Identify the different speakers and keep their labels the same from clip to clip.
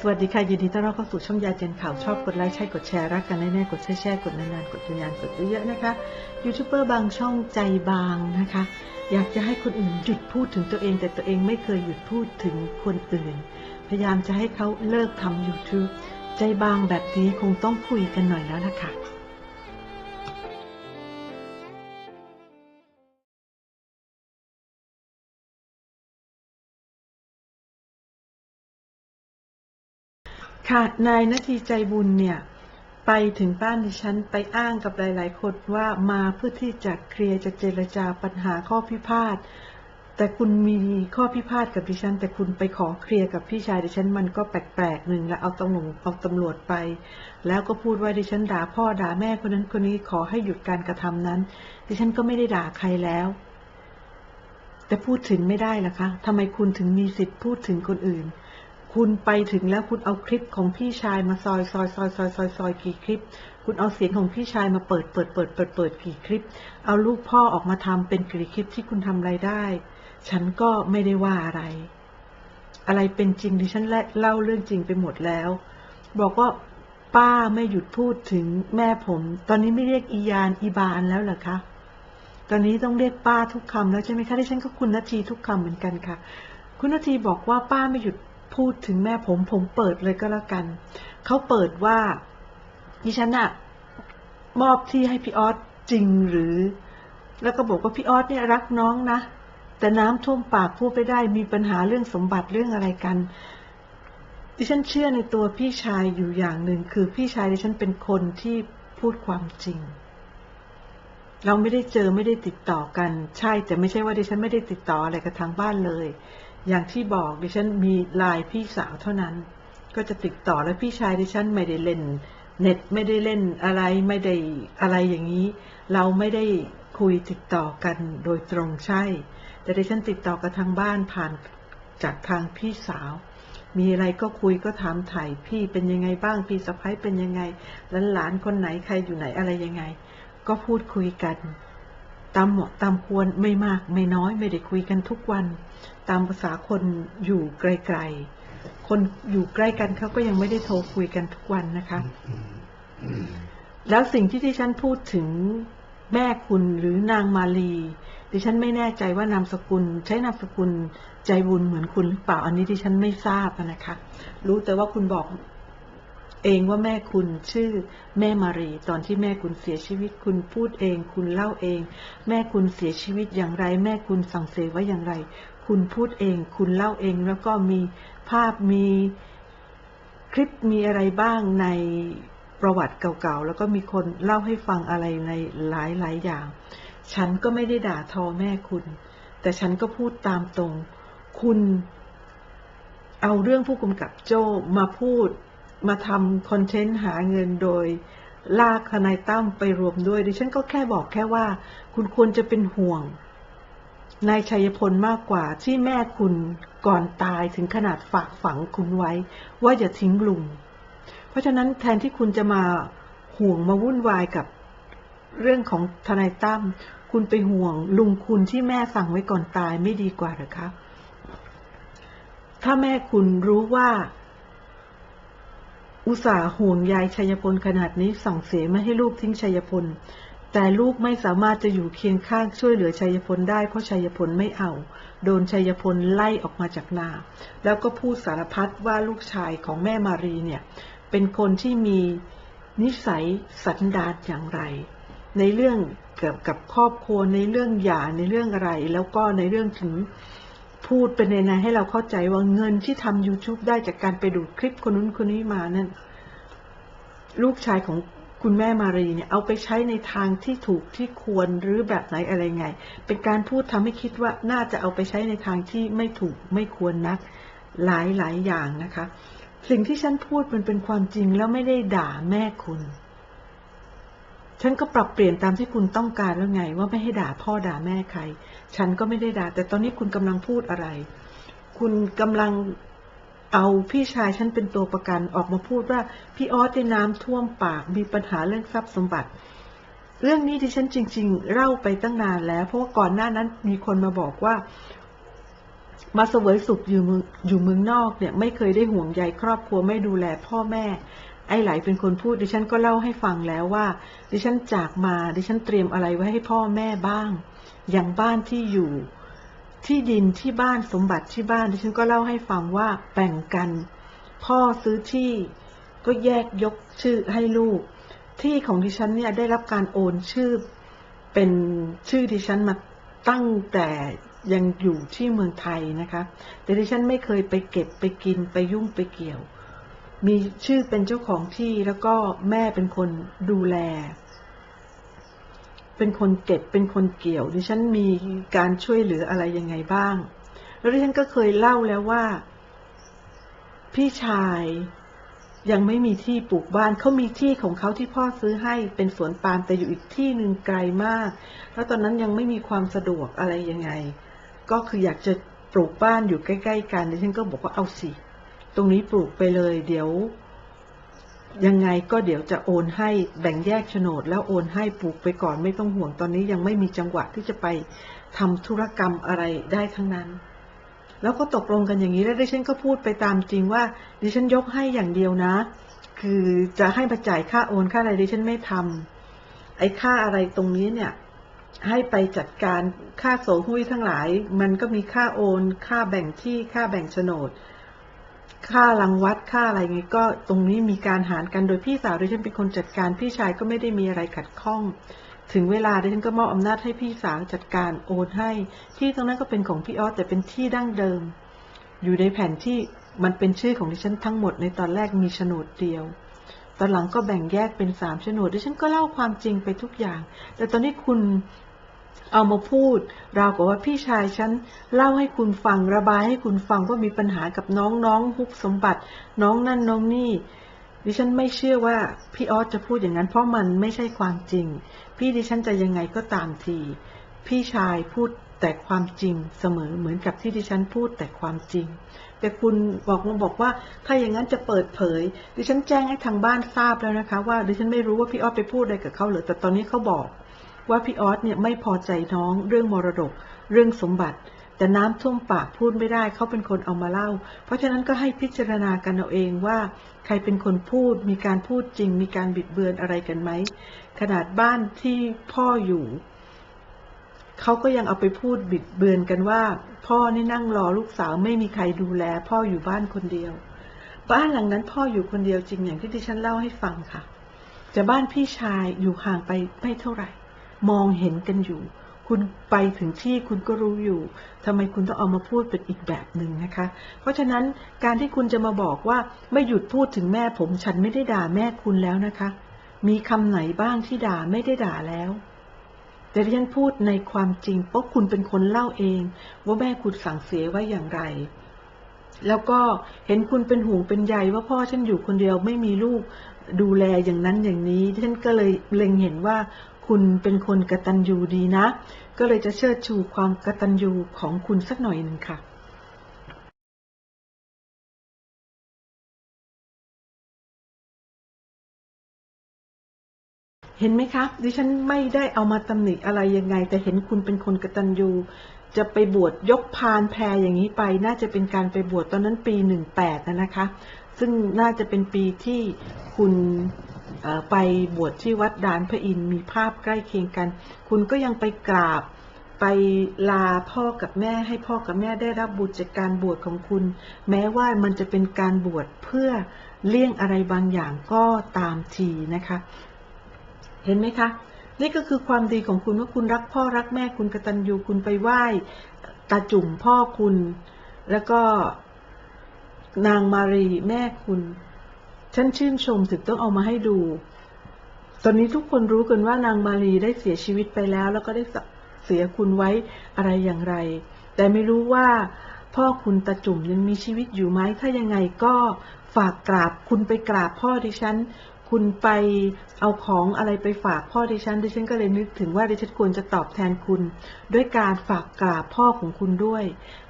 Speaker 1: สวัสดีค่ะ ยินดีต้อนรับเข้าสู่ช่องยาเจนข่าวชอบกดไลค์ใช่กดแชร์รักกันแน่ๆกดแชร์แชร์กดนานๆกดทะยานกดเยอะๆนะคะยูทูบเบอร์บางช่องใจบางนะคะ อยากจะให้คนอื่นหยุดพูดถึงตัวเอง แต่ตัวเองไม่เคยหยุดพูดถึงคนอื่น พยายามจะให้เขาเลิกทำ YouTube ใจบางแบบนี้คงต้องคุยกันหน่อยแล้วล่ะค่ะ ค่ะ นายนาทีใจบุญเนี่ย ไปถึงบ้านดิฉันไปอ้างกับหลาย ๆ คนว่ามาเพื่อที่จะเคลียร์จะเจรจาปัญหาข้อพิพาท แต่คุณมีข้อพิพาทกับดิฉัน แต่คุณไปขอเคลียร์กับพี่ชายดิฉันมันก็แปลกๆหนึ่งแล้วเอาตำรวจเอาตำรวจไป แล้วก็พูดว่าดิฉันด่าพ่อด่าแม่คนนั้นคนนี้ขอให้หยุดการกระทำนั้น ดิฉันก็ไม่ได้ด่าใครแล้วแต่พูดถึงไม่ได้ล่ะคะทำไมคุณถึงมีสิทธิ์พูดถึงคนอื่น คุณไปถึงแล้วคุณเอาคลิปของพี่ชายมาซอยซอยซอยซอยซอยซอยกี่คลิป คุณเอาเสียงของพี่ชายมาเปิดเปิดเปิดเปิดเปิดกี่คลิป เอาลูกพ่อออกมาทำเป็นกี่คลิปที่คุณทำไรายได้ ฉันก็ไม่ได้ว่าอะไร อะไรเป็นจริงดิฉันเล่าเรื่องจริงไปหมดแล้ว บอกว่าป้าไม่หยุดพูดถึงแม่ผม ตอนนี้ไม่เรียกอียานอีบานแล้วเหรอคะตอนนี้ต้องเรียกป้าทุกคำแล้วใช่ไหมคะดิฉันก็คุณนาทีทุกคำเหมือนกันค่ะ คุณนาทีบอกว่าป้าไม่หยุด พูดถึงแม่ผมผมเปิดเลยก็แล้วกัน เขาเปิดว่าดิฉันอะมอบที่ให้พี่ออสจริงหรือ แล้วก็บอกว่าพี่ออสเนี่ยรักน้องนะ แต่น้ำท่วมปากพูดไปได้มีปัญหาเรื่องสมบัติเรื่องอะไรกันดิฉันเชื่อในตัวพี่ชายอยู่อย่างหนึ่งคือพี่ชายดิฉันเป็นคนที่พูดความจริง เราไม่ได้เจอไม่ได้ติดต่อกัน ใช่แต่ไม่ใช่ว่าดิฉันไม่ได้ติดต่ออะไรกับทางบ้านเลย อย่างที่บอกดิฉันมีไลน์พี่สาวเท่านั้น ก็จะติดต่อแล้วพี่ชายดิฉันไม่ได้เล่น เน็ตไม่ได้เล่นอะไรไม่ได้อะไรอย่างนี้ เราไม่ได้คุยติดต่อกันโดยตรงใช่ แต่ดิฉันติดต่อกับทางบ้านผ่านจากทางพี่สาว มีอะไรก็คุยก็ถามถ่ายพี่เป็นยังไงบ้างพี่สะพ้ายเป็นยังไงหลานหลานคนไหนใครอยู่ไหนอะไรยังไง ก็พูดคุยกัน ตามเหมาะตามควรไม่มากไม่น้อยไม่ได้คุยกันทุกวัน ตามภาษาคนอยู่ไกลๆ คนอยู่ใกล้กันเขาก็ยังไม่ได้โทรคุยกันทุกวันนะคะ แล้วสิ่งที่ที่ฉันพูดถึงแม่คุณหรือนางมาลีดิฉันไม่แน่ใจว่านามสกุล ใช้นามสกุลใจบุญเหมือนคุณหรือเปล่าอันนี้ดิฉันไม่ทราบนะคะ รู้แต่ว่าคุณบอก เองว่าแม่คุณชื่อแม่มารีตอนที่แม่คุณเสียชีวิต คุณพูดเอง คุณเล่าเอง แม่คุณเสียชีวิตอย่างไร แม่คุณสั่งเสียไว้อย่างไร คุณพูดเอง คุณเล่าเองแล้วก็มีภาพมีคลิปมีอะไรบ้างในประวัติเก่าๆ แล้วก็มีคนเล่าให้ฟังอะไรในหลายๆอย่าง ฉันก็ไม่ได้ด่าทอแม่คุณ แต่ฉันก็พูดตามตรง คุณเอาเรื่องผู้กำกับโจ้มาพูด มาทำคอนเทนต์หาเงินโดยลากทนายตั้มไปรวมด้วย ดิฉันก็แค่บอกแค่ว่า คุณควรจะเป็นห่วงนายชัยพลมากกว่าที่แม่คุณก่อนตายถึงขนาดฝากฝังคุณไว้ ว่าอย่าทิ้งลุง เพราะฉะนั้นแทนที่คุณจะมาห่วงมาวุ่นวายกับเรื่องของทนายตั้มคุณไปห่วงลุงคุณที่แม่สั่งไว้ก่อนตายไม่ดีกว่าหรือคะถ้าแม่คุณรู้ว่า อุตส่าห์ห่วงยายชัยพลขนาดนี้สั่งเสียไม่ให้ลูกทิ้งชัยพล แต่ลูกไม่สามารถจะอยู่เคียงข้างช่วยเหลือชัยพลได้เพราะชัยพลไม่เอา โดนชัยพลไล่ออกมาจากนา แล้วก็พูดสารพัดว่าลูกชายของแม่มารีเนี่ย เป็นคนที่มีนิสัยสันดานอย่างไร ในเรื่องเกี่ยวกับครอบครัวในเรื่องหย่าในเรื่องอะไร แล้วก็ในเรื่องถึง พูดเป็นในให้เราเข้าใจว่าเงินที่ทำ YouTube ได้จากการไปดูคลิปคนนู้นคนนี้มานั่นลูกชายของคุณแม่มารีเนี่ยเอาไปใช้ในทางที่ถูกที่ควรหรือแบบไหนอะไรไง เป็นการพูดทำให้คิดว่าน่าจะเอาไปใช้ในทางที่ไม่ถูกไม่ควรนัก หลายหลายอย่างนะคะ สิ่งที่ฉันพูดมันเป็นความจริงแล้วไม่ได้ด่าแม่คุณ ฉันก็ปรับเปลี่ยนตามที่คุณต้องการแล้วไง ว่าไม่ให้ด่าพ่อด่าแม่ใคร ฉันก็ไม่ได้ด่า แต่ตอนนี้คุณกำลังพูดอะไร คุณกำลังเอาพี่ชายฉันเป็นตัวประกันออกมาพูดว่าพี่ออสได้น้ำท่วมปากมีปัญหาเรื่องทรัพย์สมบัติ เรื่องนี้ที่ฉันจริง ๆ เล่าไปตั้งนานแล้ว เพราะว่าก่อนหน้านั้นมีคนมาบอกว่า มาเสวยสุขอยู่เมืองอยู่เมืองนอกเนี่ย ไม่เคยได้ห่วงใยครอบครัวไม่ดูแลพ่อแม่ ไอ้ไหลเป็นคนพูดดิฉันก็เล่าให้ฟังแล้วว่า ดิฉันจากมา ดิฉันเตรียมอะไรไว้ให้พ่อแม่บ้าง อย่างบ้านที่อยู่ ที่ดินที่บ้านสมบัติที่บ้าน ดิฉันก็เล่าให้ฟังว่าแบ่งกัน พ่อซื้อที่ ก็แยกยกชื่อให้ลูก ที่ของดิฉันเนี่ยได้รับการโอนชื่อ เป็นชื่อดิฉันมาตั้งแต่ยังอยู่ที่เมืองไทยนะคะ แต่ดิฉันไม่เคยไปเก็บไปกินไปยุ่งไปเกี่ยว มีชื่อเป็นเจ้าของที่แล้วก็แม่เป็นคนดูแล เป็นคนเก็บเป็นคนเกี่ยว ดิฉันมีการช่วยเหลืออะไรยังไงบ้าง แล้วดิฉันก็เคยเล่าแล้วว่า พี่ชายยังไม่มีที่ปลูกบ้านเขามีที่ของเขาที่พ่อซื้อให้เป็นสวนปาล์มแต่อยู่อีกที่หนึ่งไกลมาก แล้วตอนนั้นยังไม่มีความสะดวกอะไรยังไง ก็คืออยากจะปลูกบ้านอยู่ใกล้ ๆ กันดิฉันก็บอกว่าเอาสิ ตรงนี้ปลูกไปเลยเดี๋ยว ยังไงก็เดี๋ยวจะโอนให้แบ่งแยกโฉนด แล้วโอนให้ปลูกไปก่อนไม่ต้องห่วงตอนนี้ยังไม่มีจังหวะที่จะไปทำธุรกรรมอะไรได้ทั้งนั้น แล้วก็ตกลงกันอย่างนี้แล้วดิฉันก็พูดไปตามจริงว่า ดิฉันยกให้อย่างเดียวนะ คือจะให้มาจ่ายค่าโอนค่าอะไรดิฉันไม่ทำไอ้ค่าอะไรตรงนี้เนี่ยให้ไปจัดการค่าโสหุ้ยทั้งหลาย มันก็มีค่าโอน ค่าแบ่งที่ ค่าแบ่งโฉนด ค่ารังวัดค่าอะไรไงก็ตรงนี้มีการหารกันโดยพี่สาวดิฉันเป็นคนจัดการพี่ชายก็ไม่ได้มีอะไรขัดข้อง ถึงเวลาดิฉันก็มอบอำนาจให้พี่สาวจัดการโอนให้ ที่ตรงนั้นก็เป็นของพี่ออสแต่เป็นที่ดั้งเดิม อยู่ในแผนที่มันเป็นชื่อของดิฉันทั้งหมดในตอนแรกมีโฉนดเดียว ตอนหลังก็แบ่งแยกเป็นสามโฉนดดิฉันก็เล่าความจริงไปทุกอย่าง แต่ตอนนี้คุณ เอามาพูดราวกับว่าพี่ชายฉันเล่าให้คุณฟังระบายให้คุณฟังว่ามีปัญหากับน้องน้องฮุบสมบัติ น้องนั่นน้องนี่ ดิฉันไม่เชื่อว่าพี่ออสจะพูดอย่างนั้น เพราะมันไม่ใช่ความจริง พี่ดิฉันจะยังไงก็ตามที พี่ชายพูดแต่ความจริงเสมอเหมือนกับที่ดิฉันพูดแต่ความจริง แต่คุณบอกมาบอกว่า ถ้าอย่างนั้นจะเปิดเผย ดิฉันแจ้งให้ทางบ้านทราบแล้วนะคะ ว่าดิฉันไม่รู้ว่าพี่ออสไปพูดอะไรกับเขาหรือแต่ตอนนี้เขาบอก ว่าพี่ออสเนี่ยไม่พอใจน้องเรื่องมรดก เรื่องสมบัติ แต่น้ำท่วมปากพูดไม่ได้เขาเป็นคนเอามาเล่า เพราะฉะนั้นก็ให้พิจารณากันเอาเองว่าใครเป็นคนพูด มีการพูดจริง มีการบิดเบือนอะไรกันไหม ขนาดบ้านที่พ่ออยู่เขาก็ยังเอาไปพูดบิดเบือนกันว่า พ่อนี่นั่งรอลูกสาวไม่มีใครดูแล พ่ออยู่บ้านคนเดียว บ้านหลังนั้นพ่ออยู่คนเดียวจริงอย่างที่ดิฉันเล่าให้ฟังค่ะ แต่บ้านพี่ชายอยู่ห่างไปไม่เท่าไหร่ มองเห็นกันอยู่ คุณไปถึงที่คุณก็รู้อยู่ทำไมคุณต้องเอามาพูดเป็นอีกแบบหนึ่งนะคะ เพราะฉะนั้นการที่คุณจะมาบอกว่าไม่หยุดพูดถึงแม่ผมฉันไม่ได้ด่าแม่คุณแล้วนะคะ มีคำไหนบ้างที่ด่าไม่ได้ด่าแล้วแต่ที่ฉันพูดในความจริงเพราะคุณเป็นคนเล่าเอง ว่าแม่คุณสั่งเสียไว้อย่างไร แล้วก็เห็นคุณเป็นห่วงเป็นใยว่าพ่อฉันอยู่คนเดียวไม่มีลูกดูแลอย่างนั้นอย่างนี้ฉันก็เลยเล็งเห็นว่า คุณเป็นคนกระตัญญูดีนะ ก็เลยจะเชิดชูความกระตัญญูของคุณสักหน่อยหนึ่งค่ะเห็นไหมคะดิฉันไม่ได้เอามาตำหนิอะไรยังไง แต่เห็นคุณเป็นคนกระตัญญูจะไปบวชยกพานแพรอย่างนี้ไป น่าจะเป็นการไปบวชตอนนั้นปีหนึ่งแปดนะคะ ซึ่งน่าจะเป็นปีที่คุณไปบวชที่วัดดานพระอินทร์มีภาพใกล้เคียงกัน คุณก็ยังไปกราบไปลาพ่อกับแม่ให้พ่อกับแม่ได้รับบุตรจากการบวชของคุณ แม้ว่ามันจะเป็นการบวชเพื่อเลี่ยงอะไรบางอย่างก็ตามทีนะคะ เห็นไหมคะ นี่ก็คือความดีของคุณว่าคุณรักพ่อรักแม่คุณกตัญญูคุณไปไหว้ตาจุ่มพ่อคุณ แล้วก็ นางมารีแม่คุณ ฉันชื่นชมถึงต้องเอามาให้ดู ตอนนี้ทุกคนรู้กันว่านางมารีได้เสียชีวิตไปแล้ว แล้วก็ได้เสียคุณไว้อะไรอย่างไร แต่ไม่รู้ว่าพ่อคุณตาจุ่มยังมีชีวิตอยู่ไหม ถ้ายังไงก็ฝากกราบคุณไปกราบพ่อดิฉัน คุณไปเอาของอะไรไปฝากพ่อดิฉันดิฉันก็เลยนึกถึงว่าดิฉันควรจะตอบแทนคุณ ด้วยการฝากกราบพ่อของคุณด้วย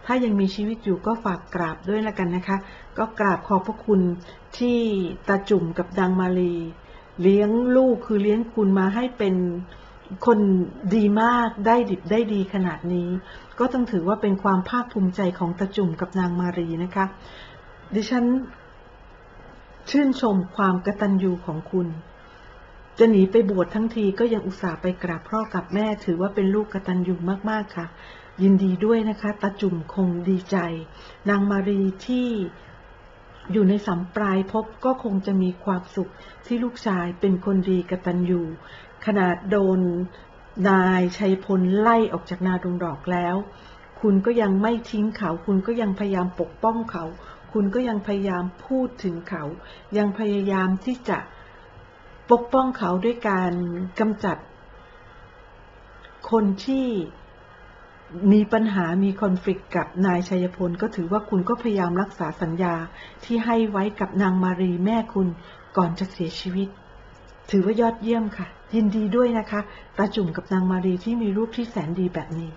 Speaker 1: ถ้ายังมีชีวิตอยู่ก็ฝากกราบด้วยละกันนะคะ ก็กราบขอบพระคุณที่ตาจุ่มกับดังมาลีเลี้ยงลูกคือเลี้ยงคุณมาให้เป็นคนดีมากได้ดิบได้ดีขนาดนี้ ก็ต้องถือว่าเป็นความภาคภูมิใจของตาจุ่มกับนางมารีนะคะ ดิฉัน ชื่นชมความกตัญญูของคุณ จะหนีไปบวชทั้งทีก็ยังอุตส่าห์ไปกราบพ่อกับแม่ถือว่าเป็นลูกกตัญญูมากๆค่ะ ยินดีด้วยนะคะตาจุ่มคงดีใจ นางมารีที่อยู่ในสัมปลายภพก็คงจะมีความสุขที่ลูกชายเป็นคนดีกตัญญูขนาดโดนนายชัยพลไล่ออกจากนาดงดอกแล้ว คุณก็ยังไม่ทิ้งเขา คุณก็ยังพยายามปกป้องเขา คุณก็ยังพยายามพูดถึงเขา ยังพยายามที่จะปกป้องเขาด้วยการกำจัด คนที่มีปัญหามีคอนฟ lict กับนายชัยพล ก็ถือว่าคุณก็พยายามรักษาสัญญาที่ให้ไว้กับนางมารีแม่คุณก่อนจะเสียชีวิต ถือว่ายอดเยี่ยมค่ะ ยินดีด้วยนะคะ ตาจุ่มกับนางมารีที่มีรูปที่แสนดีแบบนี้